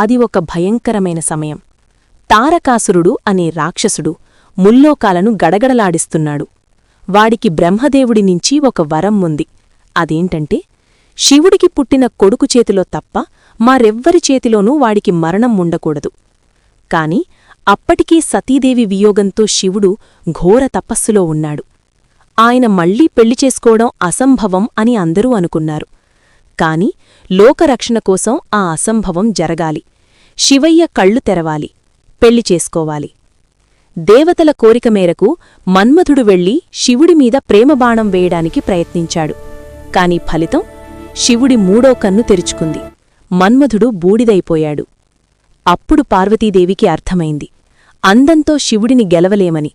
అది ఒక భయంకరమైన సమయం. తారకాసురుడు అనే రాక్షసుడు ముల్లోకాలను గడగడలాడిస్తున్నాడు. వాడికి బ్రహ్మదేవుడి నుంచి ఒక వరం ఉంది. అదేంటంటే శివుడికి పుట్టిన కొడుకు చేతిలో తప్ప మారెవ్వరి చేతిలోనూ వాడికి మరణం ఉండకూడదు. కాని అప్పటికీ సతీదేవి వియోగంతో శివుడు ఘోర తపస్సులో ఉన్నాడు. ఆయన మళ్ళీ పెళ్ళి చేసుకోవడం అసంభవం అని అందరూ అనుకున్నారు. కాని లోకరక్షణ కోసం ఆ అసంభవం జరగాలి. శివయ్య కళ్ళు తెరవాలి. పెళ్ళి చేసుకోవాలి. దేవతల కోరిక మేరకు మన్మథుడు వెళ్ళి శివుడిమీద ప్రేమబాణం వేయడానికి ప్రయత్నించాడు. కాని ఫలితం శివుడి మూడో కన్ను తెరుచుకుంది. మన్మథుడు బూడిదైపోయాడు. అప్పుడు పార్వతీదేవికి అర్థమైంది. అందంతో శివుడిని గెలవలేమని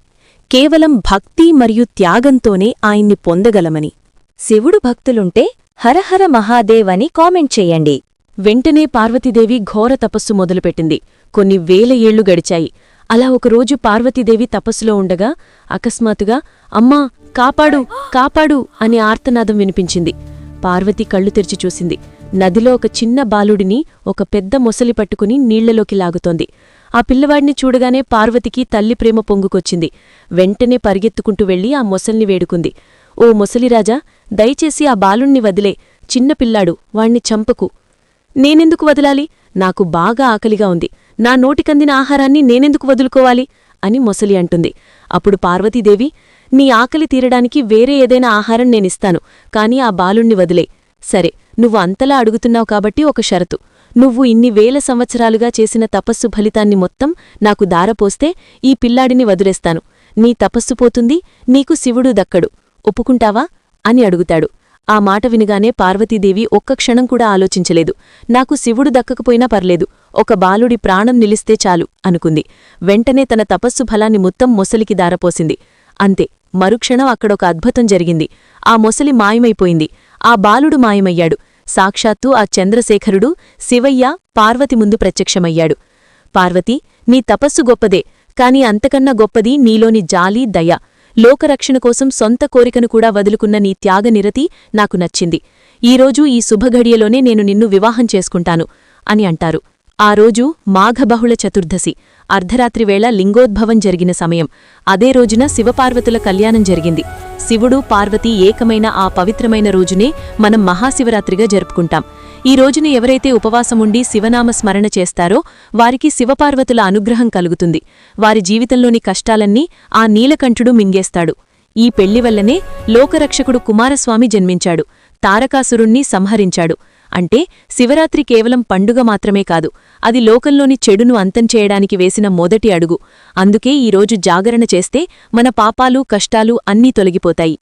కేవలం భక్తి మరియు త్యాగంతోనే ఆయన్ని పొందగలమని. శివుడు భక్తులుంటే హరహర మహాదేవ్ అని కామెంట్ చెయ్యండి వెంటనే పార్వతీదేవి ఘోర తపస్సు మొదలుపెట్టింది. కొన్ని వేల ఏళ్ళు గడిచాయి. అలా ఒకరోజు పార్వతీదేవి తపస్సులో ఉండగా అకస్మాత్తుగా అమ్మా కాపాడు కాపాడు అని ఆర్తనాదం వినిపించింది. పార్వతి కళ్ళు తెరిచి చూసింది. నదిలో ఒక చిన్న బాలుడిని ఒక పెద్ద మొసలి పట్టుకుని నీళ్ళలోకి లాగుతోంది. ఆ పిల్లవాడిని చూడగానే పార్వతికి తల్లి ప్రేమ పొంగుకొచ్చింది. వెంటనే పరిగెత్తుకుంటూ వెళ్ళి ఆ మొసల్ని వేడుకుంది. ఓ మొసలిరాజా దయచేసి ఆ బాలుణ్ణి వదిలే. చిన్న పిల్లాడు వాణ్ణి చంపకు. నేనెందుకు వదలాలి? నాకు బాగా ఆకలిగా ఉంది. నా నోటికందిన ఆహారాన్ని నేనెందుకు వదులుకోవాలి? అని మొసలి అంటుంది. అప్పుడు పార్వతీదేవి నీ ఆకలి తీరడానికి వేరే ఏదైనా ఆహారం నేనిస్తాను కాని ఆ బాలుణ్ణి వదిలే. సరే నువ్వు అంతలా అడుగుతున్నావు కాబట్టి ఒక షరతు. నువ్వు ఇన్ని వేల సంవత్సరాలుగా చేసిన తపస్సు ఫలితాన్ని మొత్తం నాకు దారపోస్తే ఈ పిల్లాడిని వదిలేస్తాను. నీ తపస్సు పోతుంది నీకు శివుడు దక్కడు. ఒప్పుకుంటావా? అని అడుగుతాడు. ఆ మాట వినగానే పార్వతీదేవి ఒక్క క్షణం కూడా ఆలోచించలేదు. నాకు శివుడు దక్కకపోయినా పర్లేదు. ఒక బాలుడి ప్రాణం నిలిస్తే చాలు అనుకుంది. వెంటనే తన తపస్సు ఫలాన్ని మొత్తం మొసలికి దారపోసింది. అంతే మరుక్షణం అక్కడొక అద్భుతం జరిగింది. ఆ మొసలి మాయమైపోయింది. ఆ బాలుడు మాయమయ్యాడు. సాక్షాత్తూ ఆ చంద్రశేఖరుడు శివయ్య పార్వతి ముందు ప్రత్యక్షమయ్యాడు. పార్వతి నీ తపస్సు గొప్పదే కాని అంతకన్నా గొప్పది నీలోని జాలి దయ. లోకరక్షణ కోసం సొంత కోరికను కూడా వదులుకున్న నీ త్యాగనిరతి నాకు నచ్చింది. ఈరోజు ఈ శుభఘడియలోనే నేను నిన్ను వివాహం చేసుకుంటాను అని అంటారు. ఆ రోజు మాఘబహుళ చతుర్దశి. అర్ధరాత్రివేళ లింగోద్భవం జరిగిన సమయం. అదే రోజున శివపార్వతుల కళ్యాణం జరిగింది. శివుడు పార్వతి ఏకమైన ఆ పవిత్రమైన రోజునే మనం మహాశివరాత్రిగా జరుపుకుంటాం. ఈ రోజున ఎవరైతే ఉపవాసముండి శివనామ స్మరణ చేస్తారో వారికి శివపార్వతుల అనుగ్రహం కలుగుతుంది. వారి జీవితంలోని కష్టాలన్నీ ఆ నీలకంఠుడు మింగేస్తాడు. ఈ పెళ్ళి వల్లనే లోకరక్షకుడు కుమారస్వామి జన్మించాడు. తారకాసురుణ్ణి సంహరించాడు. అంటే శివరాత్రి కేవలం పండుగ మాత్రమే కాదు అది లోకంలోని చెడును అంతం చేయడానికి వేసిన మొదటి అడుగు. అందుకే ఈరోజు జాగరణ చేస్తే మన పాపాలు కష్టాలు అన్నీ తొలగిపోతాయి.